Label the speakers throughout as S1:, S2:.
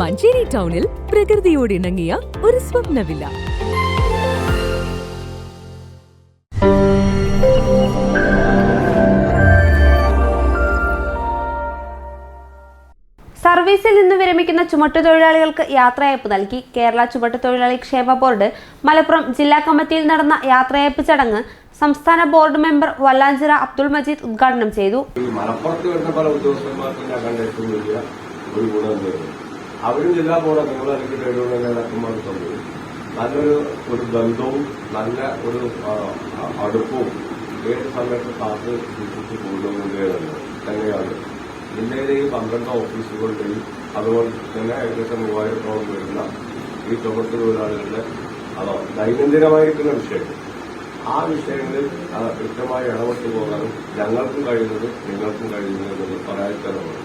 S1: മഞ്ചേരി ടൗണിൽ പ്രകൃതിയോട് ഇണങ്ങിയ ഒരു സ്വപ്ന വില്ല
S2: സർവീസിൽ നിന്ന് വിരമിക്കുന്ന ചുമട്ടുതൊഴിലാളികൾക്ക് യാത്രയയപ്പ് നൽകി. കേരള ചുമട്ടുതൊഴിലാളി ക്ഷേമ ബോർഡ് മലപ്പുറം ജില്ലാ കമ്മിറ്റിയിൽ നടന്ന യാത്രയയപ്പ് ചടങ്ങ് സംസ്ഥാന ബോർഡ് മെമ്പർ വല്ലാഞ്ചിറ അബ്ദുൾ മജീദ് ഉദ്ഘാടനം ചെയ്തു.
S3: മലപ്പുറത്ത് വരുന്ന പല ഉദ്യോഗസ്ഥന്മാർക്കും ഞാൻ കണ്ട ഏറ്റവും വലിയ ഒരു ഗുണം അവരും ജില്ലാ ബോർഡ് അല്ലെങ്കിൽ കഴിവുള്ള നേതാക്കന്മാർ തമ്മിൽ നല്ലൊരു ഒരു ബന്ധവും നല്ല ഒരു അടുപ്പവും ഏത് സമയത്ത് കാത്ത് സൂക്ഷിച്ച് കൊണ്ടുപോകുന്നത് തന്നെയാണ് ജില്ലയിലെ ഈ പന്ത്രണ്ട് ഓഫീസുകളുടെയും അതുപോലെ തന്നെ ഏകദേശം മൂവായിരത്തോളം വരുന്ന ഈ ചുമട്ട് തൊഴിലാളികളുടെ അതോ ദൈനംദിനമായിരിക്കുന്ന വിഷയങ്ങൾ. ആ വിഷയങ്ങളിൽ കൃത്യമായി ഇടപെട്ടു പോകാനും ഞങ്ങൾക്കും കഴിയുന്നത് നിങ്ങൾക്കും കഴിയുന്നത് പറയാൻ പറയാതിരിക്കാനുള്ളത്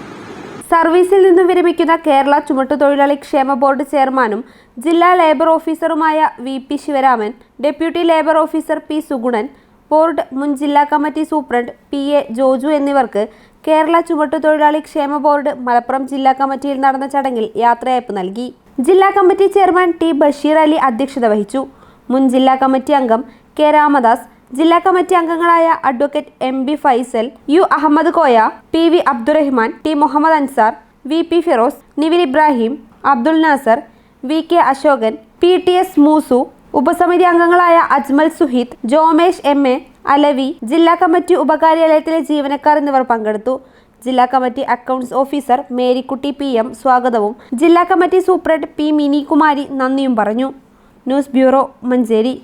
S2: സർവീസിൽ നിന്നും വിരമിക്കുന്ന കേരള ചുമട്ടുതൊഴിലാളി ക്ഷേമ ബോർഡ് ചെയർമാനും ജില്ലാ labour ഓഫീസറുമായ V P Sivaraman deputy labour officer P Sugunan board മുൻ ജില്ലാ committee superintendent P A Joju എന്നിവർക്ക് കേരള ചുമട്ടുതൊഴിലാളി ക്ഷേമ ബോർഡ് മലപ്പുറം ജില്ലാ കമ്മിറ്റിയിൽ നടന്ന ചടങ്ങിൽ യാത്രയയപ്പ് നൽകി. ജില്ലാ committee chairman T Basheer Ali അധ്യക്ഷത വഹിച്ചു. മുൻ ജില്ലാ കമ്മിറ്റി അംഗം കെ രാമദാസ് ജില്ലാ കമ്മിറ്റി അംഗങ്ങളായ advocate M B Faisal U Ahammed Koya P V Abdurahman T Muhammed Ansar V P Firoz Nivin Ibrahim Abdul Nasar V K Asokan P T S Moosu ഉപസമിതി അംഗങ്ങളായ Ajmal Suhith Jomesh M A Alavi ജില്ലാ committee ഉപകാര്യാലയത്തിലെ ജീവനക്കാർ എന്നിവർ പങ്കെടുത്തു. ജില്ലാ committee accounts officer Marykutty P M സ്വാഗതവും ജില്ലാ കമ്മിറ്റി സൂപ്രണ്ട് പി മിനികുമാരി നന്ദിയും പറഞ്ഞു. News bureau Manjeri.